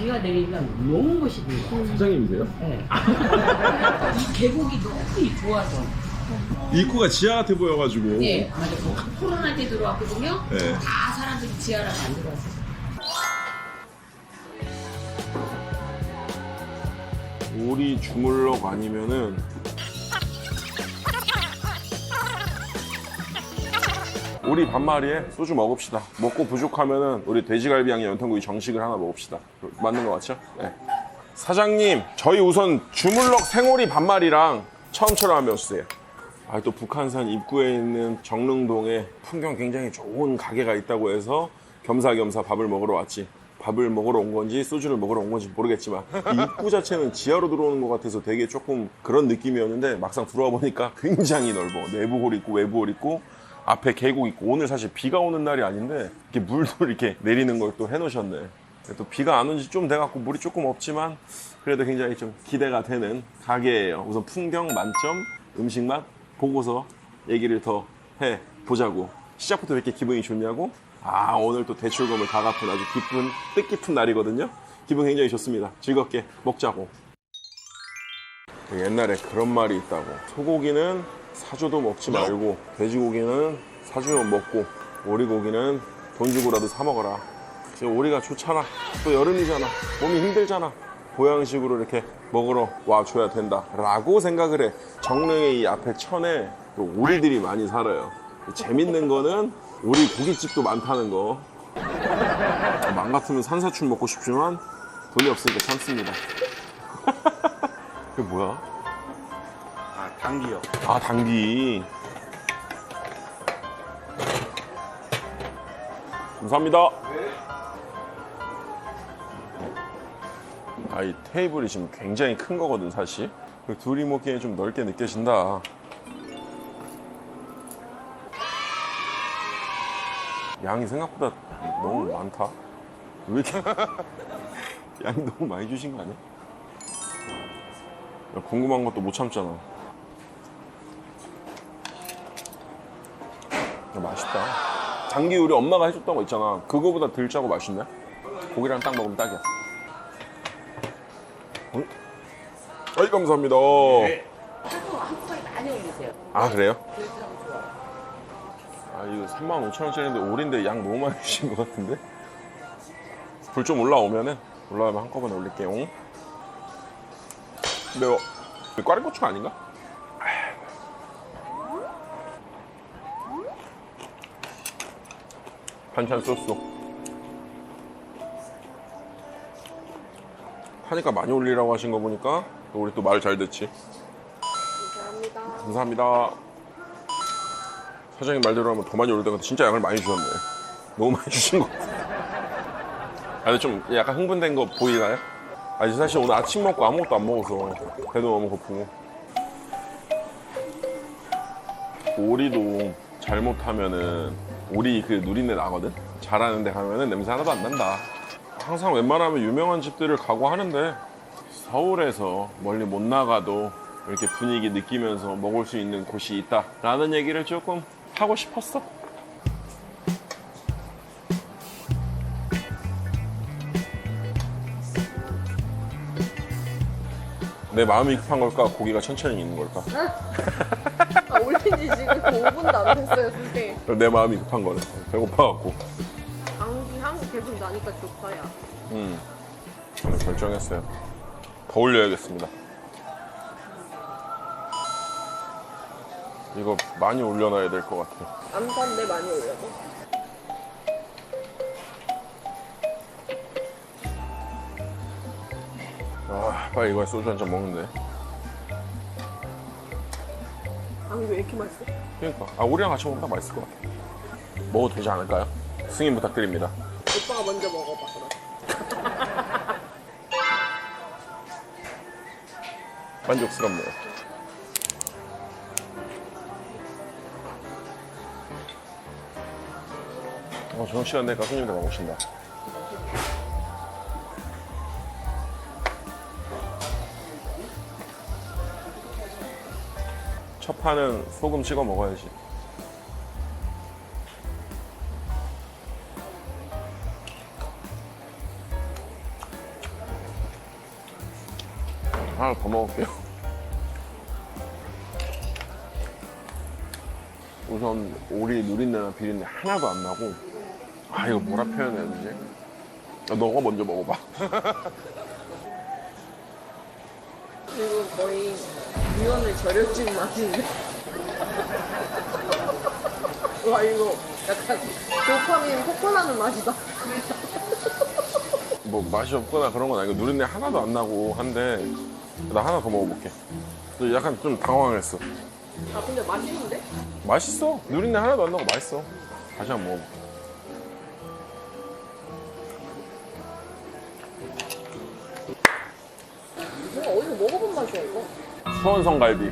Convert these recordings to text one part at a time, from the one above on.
비가 내리면 너무 멋있는 거야. 사장님이세요? 네. 이 계곡이 너무 좋아서. 입구가 지하 같아 보여가지고. 예, 맞아. 요 코로나 때 들어왔거든요. 네. 다 사람들이 지하를 만들었어. 오리 주물럭 아니면은 오리 반마리에 소주 먹읍시다. 먹고 부족하면은 우리 돼지갈비 향의 연탄구이 정식을 하나 먹읍시다. 맞는 것 같죠? 네. 사장님, 저희 우선 주물럭 생오리 반마리랑 처음처럼 한번 주세요. 아, 또 북한산 입구에 있는 정릉동에 풍경 굉장히 좋은 가게가 있다고 해서 겸사겸사 밥을 먹으러 왔지. 밥을 먹으러 온 건지 소주를 먹으러 온 건지 모르겠지만 이 입구 자체는 지하로 들어오는 것 같아서 되게 조금 그런 느낌이었는데 막상 들어와 보니까 굉장히 넓어. 내부 홀 있고 외부 홀 있고 앞에 계곡 있고 오늘 사실 비가 오는 날이 아닌데 이렇게 물도 이렇게 내리는 걸 또 해놓으셨네. 또 비가 안 온 지 좀 돼갖고 물이 조금 없지만 그래도 굉장히 좀 기대가 되는 가게예요. 우선 풍경 만점, 음식 맛 보고서 얘기를 더 해 보자고. 시작부터 왜 이렇게 기분이 좋냐고? 아 오늘 또 대출금을 다 갚은 아주 기쁜 뜻깊은 날이거든요. 기분 굉장히 좋습니다. 즐겁게 먹자고. 옛날에 그런 말이 있다고. 소고기는 사줘도 먹지 말고 돼지고기는 사주면 먹고 오리고기는 돈 주고라도 사 먹어라. 지금 오리가 좋잖아. 또 여름이잖아. 몸이 힘들잖아. 보양식으로 이렇게 먹으러 와줘야 된다. 라고 생각을 해. 정릉의 이 앞에 천에 또 오리들이 많이 살아요. 재밌는 거는 오리 고깃집도 많다는 거. 맘 같으면 산사춘 먹고 싶지만 돈이 없으니까 참습니다. 그게 뭐야? 아, 당기요. 아 당기 감사합니다. 아 이 테이블이 지금 굉장히 큰 거거든 사실. 그 둘이 먹기에 좀 넓게 느껴진다. 양이 생각보다 너무 많다. 왜 이렇게 양이 너무 많이 주신 거 아니야? 야, 궁금한 것도 못 참잖아 맛있다. 장기 우리 엄마가 해줬던 거 있잖아. 그거보다 덜 짜고 맛있네. 고기랑 딱 먹으면 딱이야. 응? 아이 감사합니다. 올리세요. 아 그래요? 아 이거 3만 5천 원짜리인데 오리인데 양 너무 많이 주신 것 같은데? 불 좀 올라오면은 올라오면 한꺼번에 올릴게요. 매워. 꽈리고추 아닌가? 반찬 소스. 하니까 많이 올리라고 하신 거 보니까 또 우리 또 말 잘 듣지. 감사합니다. 감사합니다. 사장님 말대로 하면 더 많이 올리다가 진짜 양을 많이 주셨네. 너무 많이 주신 것 같아. 아니 좀 약간 흥분된 거 보이나요? 아니 사실 오늘 아침 먹고 아무것도 안 먹어서 배도 너무 고프고 오리도 잘못하면은 오리 그 누린내 나거든? 잘하는 데 가면은 냄새 하나도 안 난다. 항상 웬만하면 유명한 집들을 가고 하는데 서울에서 멀리 못 나가도 이렇게 분위기 느끼면서 먹을 수 있는 곳이 있다 라는 얘기를 조금 하고 싶었어. 내 마음이 급한 걸까? 고기가 천천히 익는 걸까? 아, 올린 지 지금 5분도 안 됐어요, 선생님. 내 마음이 급한 거는 배고파갖고 감기 향 계속 나니까 좋아요. 음, 저는 결정했어요. 더 올려야겠습니다. 이거 많이 올려놔야 될 것 같아요. 안 산데 많이 올려도. 아, 빨리 이거 소주 한 잔 먹는데. 감기 왜 이렇게 맛있어? 그러니까. 아, 우리랑 같이 먹으면 딱 맛있을 것 같아. 먹어도 되지 않을까요? 승인 부탁드립니다. 오빠가 먼저 먹어봐, 그럼. 만족스럽네요. 어, 저녁 시간 되니까 손님들 막 오신다. 첫 판은 소금 찍어 먹어야지. 하나 더 먹을게요. 우선 오리 누린내나 비린내 하나도 안 나고 아 이거 뭐라 표현해야 되지? 아, 너가 먼저 먹어봐. 이거 거의 미원을 절여진 맛인데. 와 이거 약간 도파민 폭발하는 맛이다. 뭐 맛이 없거나 그런 건 아니고 누린내 하나도 안 나고 한데 나 하나 더 먹어볼게. 근데 약간 좀 당황했어. 아 근데 맛있는데? 맛있어. 누린내 하나도 안 나고 맛있어. 다시 한번 먹어볼게. 수원성갈비.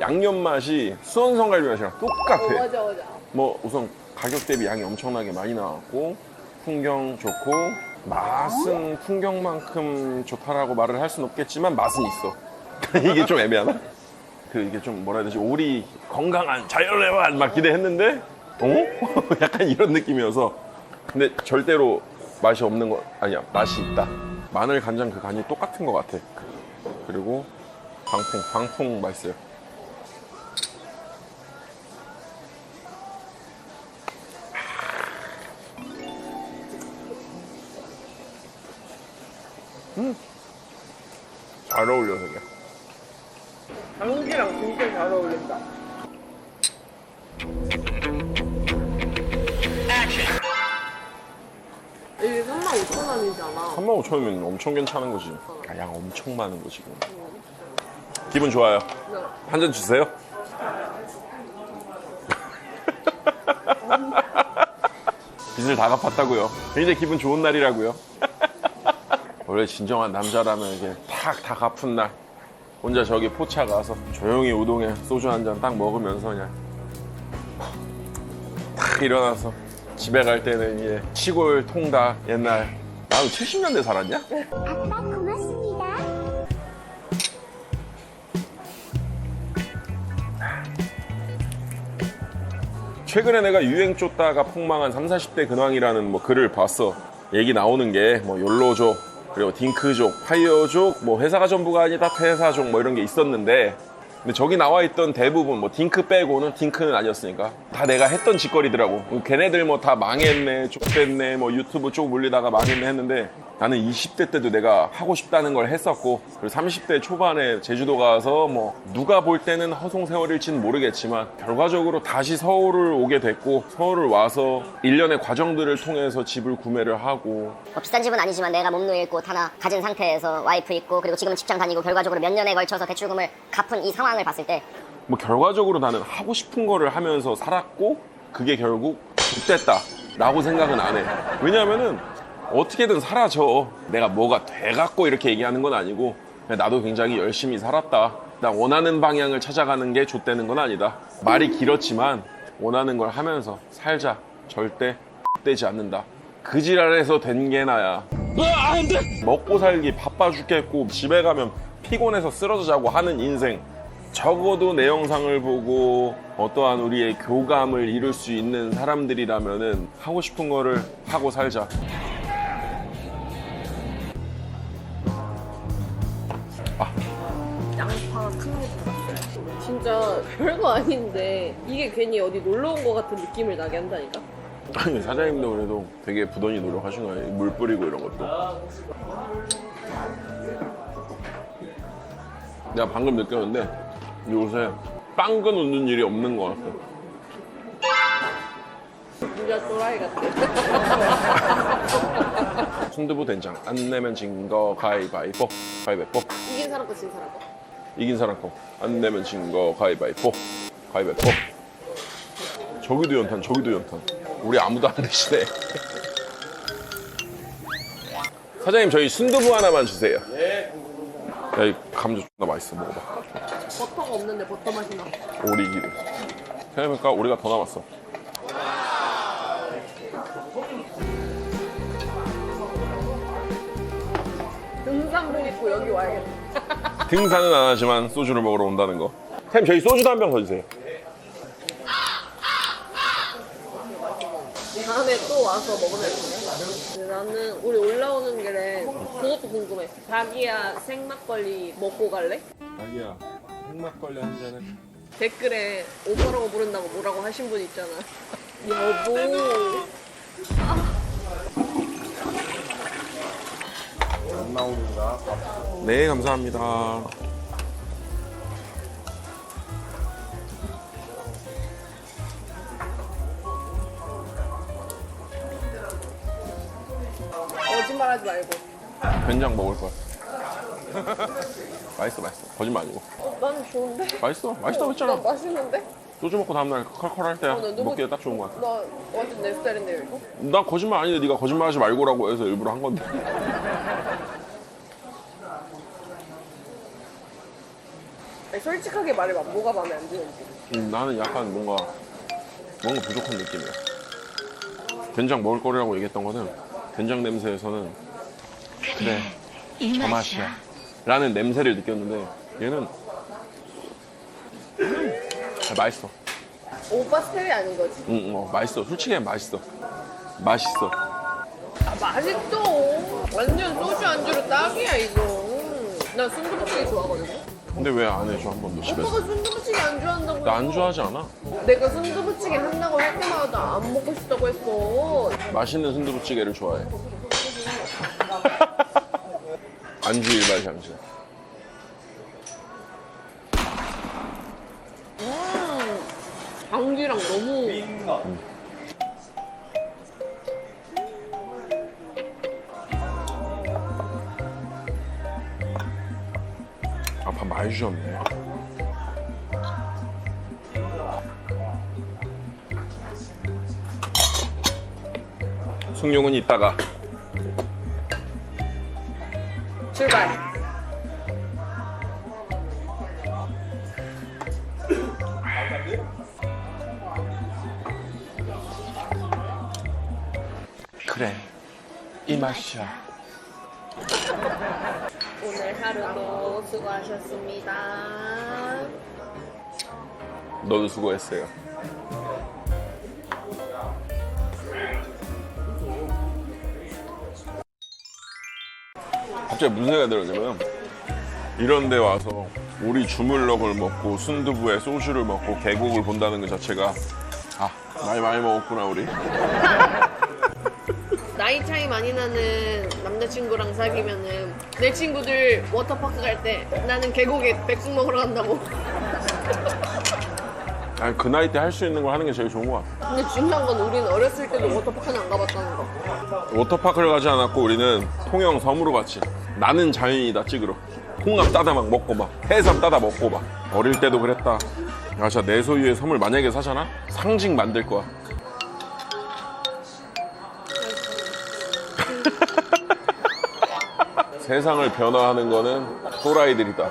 양념 맛이 수원성갈비 맛이랑 똑같아. 어 맞아 맞아. 뭐 우선 가격 대비 양이 엄청나게 많이 나왔고 풍경 좋고 맛은 풍경만큼 좋다라고 말을 할 수는 없겠지만 맛은 있어. 이게 좀 애매하나? 그 이게 좀 뭐라 해야 되지? 오리 건강한 자연의 맛막 기대했는데 어? 약간 이런 느낌이어서 근데 절대로 맛이 없는 거 아니야 맛이 있다. 마늘 간장 그 간이 똑같은 것 같아. 그리고 방풍 방풍 맛있어요. 잘 어울려 되게. 당기랑 진짜 잘 어울린다. 이게 35,000원이잖아. 35,000원이면 엄청 괜찮은 거지. 아, 양 엄청 많은 거 지금. 기분 좋아요. 한 잔 주세요. 빚을 다 갚았다고요. 굉장히 기분 좋은 날이라고요. 원래 진정한 남자라면 이게 탁 다 갚은 날 혼자 저기 포차 가서 조용히 우동에 소주 한 잔 딱 먹으면서 그냥 탁 일어나서 집에 갈 때는 이제 시골 통닭 옛날 나도 70년대 살았냐? 아빠 최근에 내가 유행 쫓다가 폭망한 3, 40대 근황이라는 뭐 글을 봤어. 얘기 나오는 게 뭐 욜로족, 그리고 딩크족, 파이어족, 뭐 회사가 전부가 아니다 퇴사족 뭐 이런 게 있었는데 근데 저기 나와 있던 대부분 뭐 딩크 빼고는 딩크는 아니었으니까 다 내가 했던 짓거리더라고. 걔네들 뭐 다 망했네, 족됐네, 뭐 유튜브 쪽 물리다가 망했네 했는데 나는 20대 때도 내가 하고 싶다는 걸 했었고 그리고 30대 초반에 제주도 가서 뭐 누가 볼 때는 허송 세월일지는 모르겠지만 결과적으로 다시 서울을 오게 됐고 서울을 와서 일련의 과정들을 통해서 집을 구매를 하고 뭐 비싼 집은 아니지만 내가 몸노일 곳 하나 가진 상태에서 와이프 있고 그리고 지금 직장 다니고 결과적으로 몇 년에 걸쳐서 대출금을 갚은 이 상황을 봤을 때 뭐 결과적으로 나는 하고 싶은 거를 하면서 살았고 그게 결국 됐다 라고 생각은 안 해. 왜냐면은 어떻게든 사라져. 내가 뭐가 돼갖고 이렇게 얘기하는 건 아니고 나도 굉장히 열심히 살았다. 나 원하는 방향을 찾아가는 게 좆되는 건 아니다. 말이 길었지만 원하는 걸 하면서 살자. 절대 되지 않는다. 그 지랄에서 된 게 나야. 먹고 살기 바빠 죽겠고 집에 가면 피곤해서 쓰러져 자고 하는 인생 적어도 내 영상을 보고 어떠한 우리의 교감을 이룰 수 있는 사람들이라면은 하고 싶은 거를 하고 살자. 양파 큰거 들어갔어요. 진짜 별거 아닌데 이게 괜히 어디 놀러 온거 같은 느낌을 나게 한다니까. 아니 사장님도 그래도 되게 부단히 노력하신 거예요. 물 뿌리고 이런 것도. 내가 방금 느꼈는데 요새 빵근 웃는 일이 없는 것 같아. 진짜 또라이 같아. 순두부 된장 안 내면 진 거 가위바위보 가위바위보 이긴 사람 거진 사람 거. 이긴 사람 거 안 내면 진 거. 가위바위보. 가위바위보. 저기도 연탄 저기도 연탄. 우리 아무도 안 드시네. 사장님 저희 순두부 하나만 주세요. 야 이 감자 존나 맛있어 먹어봐. 버터가 없는데 버터 맛이 나. 오리 기름. 생각해보니까 오리가 더 남았어. 등산복 입고 여기 와야겠다. 등산은 안 하지만 소주를 먹으러 온다는 거. 템 저희 소주도 한 병 더 주세요. 다음에 또 와서 먹으면 되네. 나는 우리 올라오는 길에 그것도 궁금해. 자기야 생막걸리 먹고 갈래? 자기야 핵막걸리 한 잔에 댓글에 오빠라고 부른다고 뭐라고 하신 분 있잖아. 여보. 안 나오는가? 네 감사합니다 거짓말하지 말고. 된장 먹을 거야 맛있어 맛있어 거짓말 아니고 어, 나는 좋은데? 맛있어 맛있다고 나 했잖아 맛있는데? 소주 먹고 다음날 컬컬할 때 어, 나 너무- 먹기에 딱 좋은 거 같아 나 완전 내 스타일인데 이거? 나 거짓말 아닌데 네가 거짓말하지 말고라고 해서 일부러 한 건데 아니, 솔직하게 말해봐. 뭐가 마음에 안 드는지. 음, 나는 약간 뭔가 뭔가 부족한 느낌이야 된장 먹을 거리라고 얘기했던 거는 된장 냄새에서는 그래 저 맛이야 라는 냄새를 느꼈는데 얘는 음, 맛있어 오빠 스타일이 아닌 거지. 응, 응, 어, 맛있어 솔직히 맛있어 맛있어 아, 맛있어. 완전 소주 안주로 딱이야, 이거. 음. 나 순두부찌개 좋아하거든. 근데 왜 안 해줘? 한 번도 집에서? 오빠가 순두부찌개 안 좋아한다고. 나 안 좋아하지 않아. 내가 순두부찌개 한다고 할 때마다 안 먹고 싶다고 했어. 맛있는 순두부찌개를 좋아해. 안주 일발 잠시 음, 장기랑 너무 많이 주셨네 숭룡은 이따가. 출발. 그래 이 맛이야 오늘 하루도 수고하셨습니다. 너도 수고했어요 갑자기 무슨 생각이 들었냐면 이런 데 와서 우리 주물럭을 먹고 순두부에 소주를 먹고 계곡을 본다는 것 자체가 아 많이 많이 먹었구나 우리 나이 차이 많이 나는 남자친구랑 사귀면은 내 친구들 워터파크 갈 때 나는 계곡에 백숙 먹으러 간다고. 아니 그 나이 때 할 수 있는 걸 하는 게 제일 좋은 것 같아. 근데 중요한 건 우리는 어렸을 때도 워터파크는 안 가봤다는 거. 워터파크를 가지 않았고 우리는 통영 섬으로 갔지. 나는 자연이다 찍으러. 홍합 따다 막 먹고 막 해삼 따다 먹고 막. 어릴 때도 그랬다. 야 진짜 내 소유의 섬을 만약에 사잖아? 상징 만들 거야 세상을 변화하는 거는 또라이들이다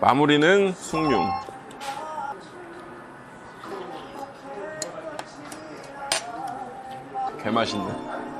마무리는 숭늉 개맛있네.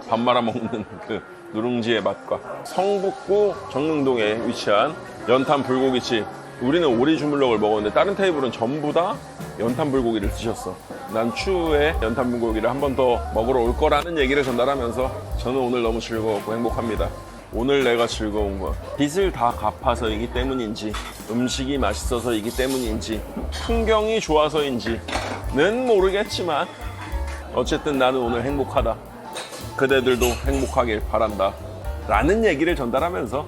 밥 말아 먹는 그 누룽지의 맛과 성북구 정릉동에 위치한 연탄 불고기집. 우리는 오리 주물럭을 먹었는데 다른 테이블은 전부 다 연탄 불고기를 드셨어. 난 추후에 연탄 불고기를 한 번 더 먹으러 올 거라는 얘기를 전달하면서 저는 오늘 너무 즐거웠고 행복합니다. 오늘 내가 즐거운 건 빚을 다 갚아서이기 때문인지 음식이 맛있어서이기 때문인지 풍경이 좋아서인지는 모르겠지만 어쨌든 나는 오늘 행복하다. 그대들도 행복하길 바란다. 라는 얘기를 전달하면서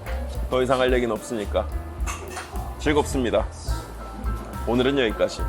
더 이상 할 얘기는 없으니까 즐겁습니다. 오늘은 여기까지.